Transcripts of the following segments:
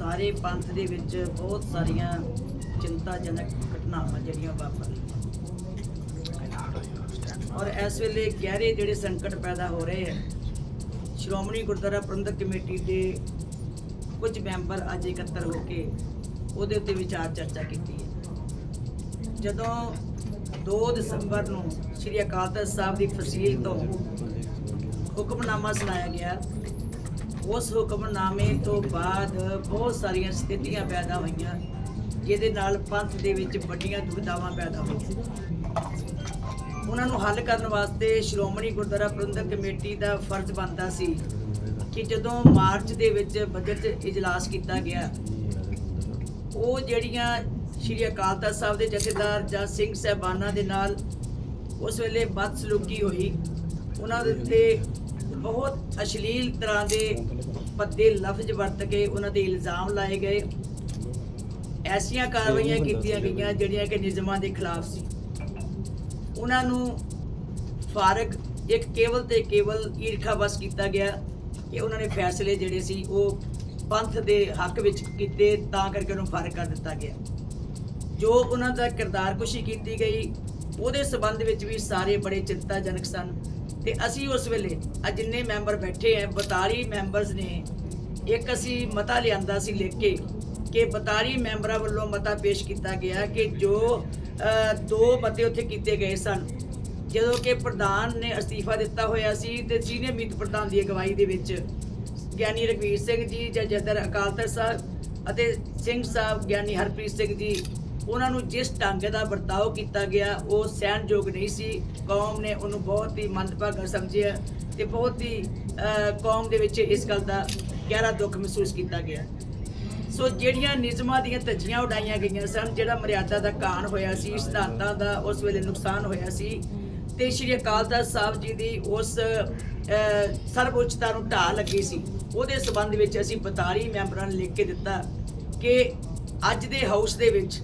ਸਾਰੇ ਪੰਥ ਦੇ ਵਿੱਚ ਬਹੁਤ ਸਾਰੀਆਂ ਚਿੰਤਾਜਨਕ ਘਟਨਾਵਾਂ ਜਿਹੜੀਆਂ ਵਾਪਰ ਰਹੀਆਂ। ਔਰ ਇਸ ਵੇਲੇ ਗਹਿਰੇ ਜਿਹੜੇ ਸੰਕਟ ਪੈਦਾ ਹੋ ਰਹੇ ਹੈ, ਸ਼੍ਰੋਮਣੀ ਗੁਰਦੁਆਰਾ ਪ੍ਰਬੰਧਕ ਕਮੇਟੀ ਦੇ ਕੁਝ ਮੈਂਬਰ ਅੱਜ ਇਕੱਤਰ ਹੋ ਕੇ ਉਹਦੇ ਉੱਤੇ ਵਿਚਾਰ ਚਰਚਾ ਕੀਤੀ ਹੈ। ਜਦੋਂ 2 ਦਸੰਬਰ ਨੂੰ ਸ੍ਰੀ ਅਕਾਲ ਤਖਤ ਸਾਹਿਬ ਦੀ ਫਸੀਲ ਤੋਂ ਹੁਕਮਨਾਮਾ ਸੁਣਾਇਆ ਗਿਆ ਉਸ ਹੁਕਮਨਾਮੇ ਤੋਂ ਬਾਅਦ ਬਹੁਤ ਸਾਰੀਆਂ ਸਥਿਤੀਆਂ ਪੈਦਾ ਹੋਈਆਂ, ਜਿਹਦੇ ਨਾਲ ਪੰਥ ਦੇ ਵਿੱਚ ਵੱਡੀਆਂ ਦੁਵਿਧਾਵਾਂ ਪੈਦਾ ਹੋਈਆਂ। ਉਹਨਾਂ ਨੂੰ ਹੱਲ ਕਰਨ ਵਾਸਤੇ ਸ਼੍ਰੋਮਣੀ ਗੁਰਦੁਆਰਾ ਪ੍ਰਬੰਧਕ ਕਮੇਟੀ ਦਾ ਫਰਜ਼ ਬਣਦਾ ਸੀ ਕਿ ਜਦੋਂ ਮਾਰਚ ਦੇ ਵਿੱਚ ਬਜਟ ਇਜਲਾਸ ਕੀਤਾ ਗਿਆ, ਉਹ ਜਿਹੜੀਆਂ ਸ਼੍ਰੀ ਅਕਾਲ ਤਖਤ ਸਾਹਿਬ ਦੇ ਜਥੇਦਾਰ ਜਾਂ ਸਿੰਘ ਸਹਿਬਾਨਾਂ ਦੇ ਨਾਲ ਉਸ ਵੇਲੇ ਬਦਸਲੂਕੀ ਹੋਈ, ਉਹਨਾਂ ਦੇ ਉੱਤੇ ਬਹੁਤ ਅਸ਼ਲੀਲ ਤਰ੍ਹਾਂ ਦੇ ਪੱਦੇ ਲਫ਼ਜ਼ ਵਰਤ ਕੇ ਉਹਨਾਂ ਤੇ ਇਲਜ਼ਾਮ ਲਾਏ ਗਏ। ਐਸੀਆਂ ਕਾਰਵਾਈਆਂ ਕੀਤੀਆਂ ਗਈਆਂ ਜਿਹੜੀਆਂ ਕਿ ਨਿਯਮਾਂ ਦੇ ਖਿਲਾਫ ਸੀ। ਉਹਨਾਂ ਨੂੰ ਫਾਰਗ ਇੱਕ ਕੇਵਲ ਤੇ ਕੇਵਲ ਈਰਖਾ ਬਸ ਕੀਤਾ ਗਿਆ ਕਿ ਉਹਨਾਂ ਨੇ ਫੈਸਲੇ ਜਿਹੜੇ ਸੀ ਉਹ ਪੰਥ ਦੇ ਹੱਕ ਵਿੱਚ ਕੀਤੇ ਤਾਂ ਕਰਕੇ ਉਹਨੂੰ ਫਾਰਗ ਕਰ ਦਿੱਤਾ ਗਿਆ। ਜੋ ਉਹਨਾਂ ਦਾ ਕਿਰਦਾਰ ਕੁਸ਼ੀ ਕੀਤੀ ਗਈ ਉਹਦੇ ਸਬੰਧ ਵਿੱਚ ਵੀ ਸਾਰੇ ਬੜੇ ਚਿੰਤਾਜਨਕ ਸਨ। ਤੇ ਅਸੀਂ ਉਸ ਵੇਲੇ ਅੱਜ ਜਿੰਨੇ ਮੈਂਬਰ ਬੈਠੇ ਆ 42 ਮੈਂਬਰਸ ਨੇ, ਇੱਕ ਅਸੀਂ ਮਤਾ ਲਿਆਂਦਾ ਸੀ ਲਿਖ ਕੇ ਕਿ 42 ਮੈਂਬਰਾਂ ਵੱਲੋਂ ਮਤਾ ਪੇਸ਼ ਕੀਤਾ ਗਿਆ ਕਿ ਜੋ ਦੋ ਮਤੇ ਉੱਥੇ ਕੀਤੇ ਗਏ ਸਨ। ਜਦੋਂ ਕਿ ਪ੍ਰਧਾਨ ਨੇ ਅਸਤੀਫਾ ਦਿੱਤਾ ਹੋਇਆ ਸੀ ਤੇ ਸੀਨੀਅਰ ਮੀਤ ਪ੍ਰਧਾਨ ਦੀ ਅਗਵਾਈ ਦੇ ਵਿੱਚ ਗਿਆਨੀ ਰਘਵੀਰ ਸਿੰਘ ਜੀ ਜਥੇਦਾਰ ਅਕਾਲ ਤਖਤ ਸਾਹਿਬ ਅਤੇ ਸਿੰਘ ਸਾਹਿਬ ਗਿਆਨੀ ਹਰਪ੍ਰੀਤ ਸਿੰਘ ਜੀ ਉਹਨਾਂ ਨੂੰ ਜਿਸ ਢੰਗ ਦਾ ਵਰਤਾਓ ਕੀਤਾ ਗਿਆ, ਉਹ ਸਹਿਣਯੋਗ ਨਹੀਂ ਸੀ। ਕੌਮ ਨੇ ਉਹਨੂੰ ਬਹੁਤ ਹੀ ਮੰਦਭਾਗਾ ਸਮਝਿਆ ਤੇ ਬਹੁਤ ਹੀ ਕੌਮ ਦੇ ਵਿੱਚ ਇਸ ਗੱਲ ਦਾ ਗਹਿਰਾ ਦੁੱਖ ਮਹਿਸੂਸ ਕੀਤਾ ਗਿਆ। ਸੋ ਜਿਹੜੀਆਂ ਨਿਯਮਾਂ ਦੀਆਂ ਧੱਜੀਆਂ ਉਡਾਈਆਂ ਗਈਆਂ ਸਨ, ਜਿਹੜਾ ਮਰਿਆਦਾ ਦਾ ਕਾਣ ਹੋਇਆ ਸੀ, ਸਿਧਾਂਤਾਂ ਦਾ ਉਸ ਵੇਲੇ ਨੁਕਸਾਨ ਹੋਇਆ ਸੀ ਤੇ ਸ਼੍ਰੀ ਅਕਾਲ ਤਖਤ ਸਾਹਿਬ ਜੀ ਦੀ ਉਸ ਸਰਵਉੱਚਤਾ ਨੂੰ ਢਾਹ ਲੱਗੀ ਸੀ। ਉਹਦੇ ਸਬੰਧ ਵਿੱਚ ਅਸੀਂ 42 ਮੈਂਬਰਾਂ ਨੂੰ ਲਿਖ ਕੇ ਦਿੱਤਾ ਕਿ ਅੱਜ ਦੇ ਹਾਊਸ ਦੇ ਵਿੱਚ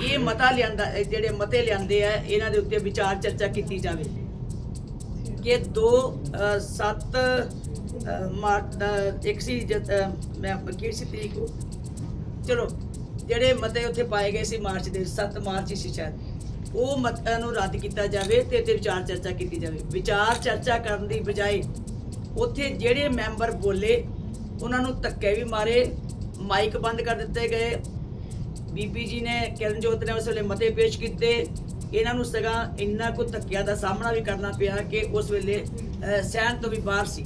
ਇਹ ਮਤਾ ਲਿਆਂਦਾ ਜਿਹੜੇ ਮਤੇ ਲਿਆਂਦੇ ਆ, ਇਹਨਾਂ ਦੇ ਉੱਤੇ ਵਿਚਾਰ ਚਰਚਾ ਕੀਤੀ ਜਾਵੇ। ਕਿ 2 7 ਮਾਰਚ ਦਾ ਮੈਂ ਕਿਹੜੀ ਸੀ ਤਰੀਕ ਚਲੋ, ਜਿਹੜੇ ਮਤੇ ਉੱਥੇ ਪਾਏ ਗਏ ਸੀ ਮਾਰਚ ਦੇ 7 ਮਾਰਚ ਸੀ ਸ਼ਾਇਦ। ਉਹ ਮਤਾਂ ਨੂੰ ਰੱਦ ਕੀਤਾ ਜਾਵੇ ਤੇ ਤੇ ਵਿਚਾਰ ਚਰਚਾ ਕੀਤੀ ਜਾਵੇ। ਵਿਚਾਰ ਚਰਚਾ ਕਰਨ ਦੀ ਬਜਾਏ ਉੱਥੇ ਜਿਹੜੇ ਮੈਂਬਰ ਬੋਲੇ, ਉਹਨਾਂ ਨੂੰ ਧੱਕੇ ਵੀ ਮਾਰੇ, ਮਾਈਕ ਬੰਦ ਕਰ ਦਿੱਤੇ ਗਏ ਬੀਬੀ ਜੀ ਨੇ, ਕਿਰਨਜੋਤ ਨੇ ਉਸ ਵੇਲੇ ਮਤੇ ਪੇਸ਼ ਕੀਤੇ। ਇਹਨਾਂ ਨੂੰ ਸਗਾ ਇੰਨਾ ਕੁ ਧੱਕਿਆਂ ਦਾ ਸਾਹਮਣਾ ਵੀ ਕਰਨਾ ਪਿਆ ਕਿ ਉਸ ਵੇਲੇ ਸਹਿਣ ਤੋਂ ਵੀ ਬਾਹਰ ਸੀ।